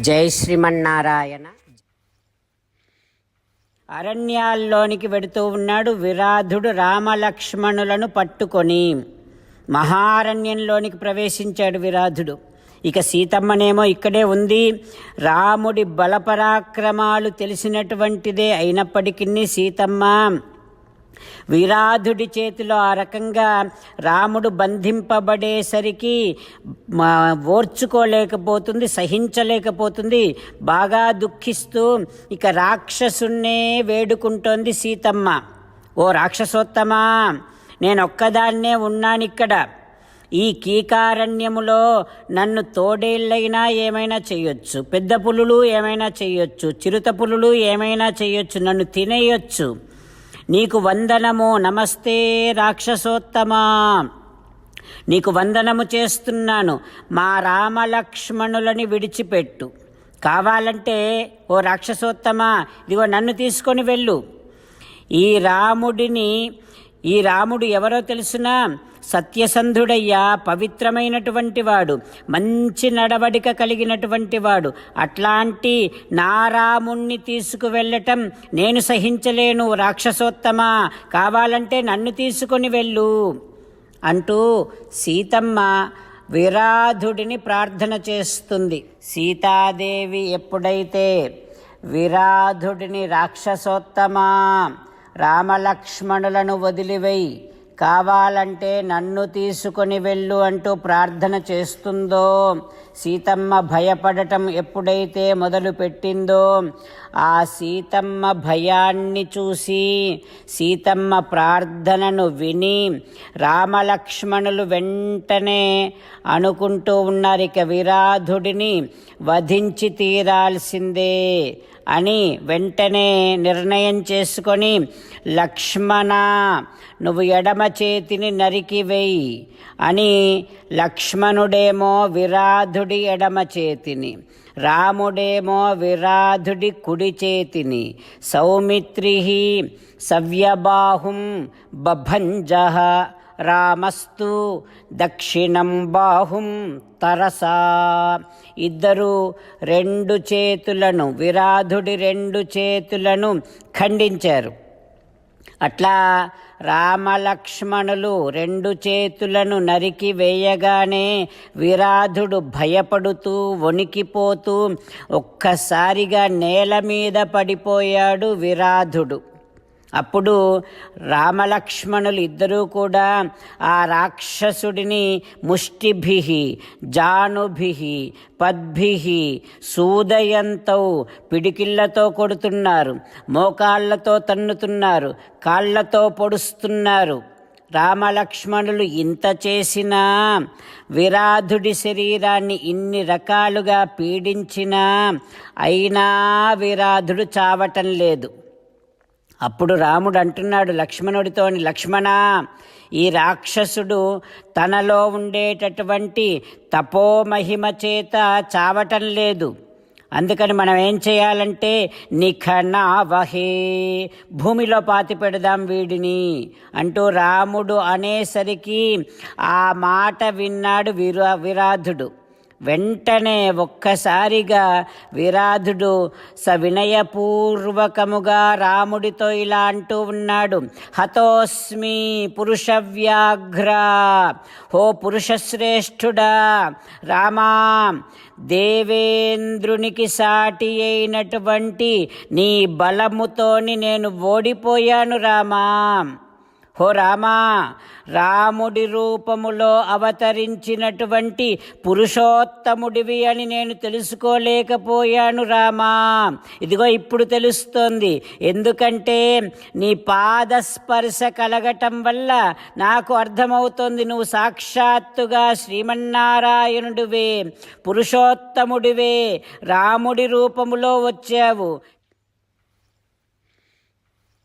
జై శ్రీమన్నారాయణ. అరణ్యాల్లోనికి వెడుతూ ఉన్నాడు విరాధుడు రామలక్ష్మణులను పట్టుకొని. మహారణ్యంలోనికి ప్రవేశించాడు విరాధుడు. ఇక సీతమ్మనేమో ఇక్కడే ఉంది. రాముడి బలపరాక్రమాలు తెలిసినటువంటిదే అయినప్పటికీ సీతమ్మ వీరాధుడి చేతిలో ఆ రకంగా రాముడు బంధింపబడేసరికి ఓర్చుకోలేకపోతుంది సహించలేకపోతుంది బాగా దుఃఖిస్తూ ఇక రాక్షసున్నే వేడుకుంటోంది సీతమ్మ. ఓ రాక్షసోత్తమా నేను ఒక్కదాన్నే ఉన్నానిక్కడ. ఈ కీకారణ్యములో నన్ను తోడేళ్ళైనా ఏమైనా చేయొచ్చు పెద్ద పులులు ఏమైనా చేయొచ్చు చిరుత పులులు ఏమైనా చేయొచ్చు నన్ను తినేయొచ్చు. నీకు వందనము. నమస్తే రాక్షసోత్తమా. నీకు వందనము చేస్తున్నాను. మా రామలక్ష్మణులని విడిచిపెట్టు. కావాలంటే ఓ రాక్షసోత్తమా ఇదిగో నన్ను తీసుకొని వెళ్ళు. ఈ రాముడిని ఈ రాముడు ఎవరో తెలుసునా? సత్యసంధుడయ్యా పవిత్రమైనటువంటి వాడు మంచి నడవడిక కలిగినటువంటి వాడు అట్లాంటి నారాముణ్ణి తీసుకువెళ్ళటం నేను సహించలేను రాక్షసోత్తమా కావాలంటే నన్ను తీసుకొని వెళ్ళు అంటూ సీతమ్మ విరాధుడిని ప్రార్థన చేస్తుంది. సీతాదేవి ఎప్పుడైతే విరాధుడిని రాక్షసోత్తమా రామలక్ష్మణులను వదిలివేయి కావాలంటే నన్ను తీసుకొని వెళ్ళు అంటూ ప్రార్థన చేస్తుందో సీతమ్మ భయపడటం ఎప్పుడైతే మొదలు పెట్టిందో ఆ సీతమ్మ భయాన్ని చూసి సీతమ్మ ప్రార్థనను విని రామలక్ష్మణులు వెంటనే అనుకుంటూ ఉన్నారు ఇక విరాధుడిని వధించి తీరాల్సిందే అని వెంటనే నిర్ణయం చేసుకొని లక్ష్మణ నువ్వు ఎడమ చేతిని నరికివేయి అని లక్ష్మణుడేమో విరాధుడి ఎడమ చేతిని రాముడేమో విరాధుడి కుడి చేతిని సౌమిత్రి సవ్యబాహుం బభంజ రామస్తు దక్షిణం బాహుం తరసా. ఇద్దరు రెండు చేతులను విరాధుడి రెండు చేతులను ఖండించారు. అట్లా రామలక్ష్మణులు రెండు చేతులను నరికి వేయగానే విరాధుడు భయపడుతూ వణికిపోతూ ఒక్కసారిగా నేల మీద పడిపోయాడు విరాధుడు. అప్పుడు రామలక్ష్మణులు ఇద్దరూ కూడా ఆ రాక్షసుడిని ముష్టిభి జానుభి పద్భి సూదయంతో పిడికిళ్ళతో కొడుతున్నారు మోకాళ్ళతో తన్నుతున్నారు కాళ్ళతో పొడుస్తున్నారు. రామలక్ష్మణులు ఇంత చేసినా విరాధుడి శరీరాన్ని ఇన్ని రకాలుగా పీడించినా అయినా విరాధుడు చావటం లేదు. అప్పుడు రాముడు అంటున్నాడు లక్ష్మణుడితోని లక్ష్మణ ఈ రాక్షసుడు తనలో ఉండేటటువంటి తపోమహిమ చేత చావటం లేదు. అందుకని మనం ఏం చేయాలంటే నిఖనావహే భూమిలో పాతి పెడదాం వీడిని అంటూ రాముడు అనేసరికి ఆ మాట విన్నాడు విరా విరాధుడు. వెంటనే ఒక్కసారిగా విరాధుడు సవినయపూర్వకముగా రాముడితో ఇలా అంటూ ఉన్నాడు. హతోస్మి పురుషవ్యాఘ్ర. హో పురుషశ్రేష్ఠుడా రామా దేవేంద్రునికి సాటి అయినటువంటి నీ బలముతోని నేను ఓడిపోయాను రామా. హో రామా రాముడి రూపములో అవతరించినటువంటి పురుషోత్తముడివి అని నేను తెలుసుకోలేకపోయాను రామా. ఇదిగో ఇప్పుడు తెలుస్తోంది. ఎందుకంటే నీ పాదస్పర్శ కలగటం వల్ల నాకు అర్థమవుతోంది. నువ్వు సాక్షాత్తుగా శ్రీమన్నారాయణుడివే పురుషోత్తముడివే రాముడి రూపములో వచ్చావు.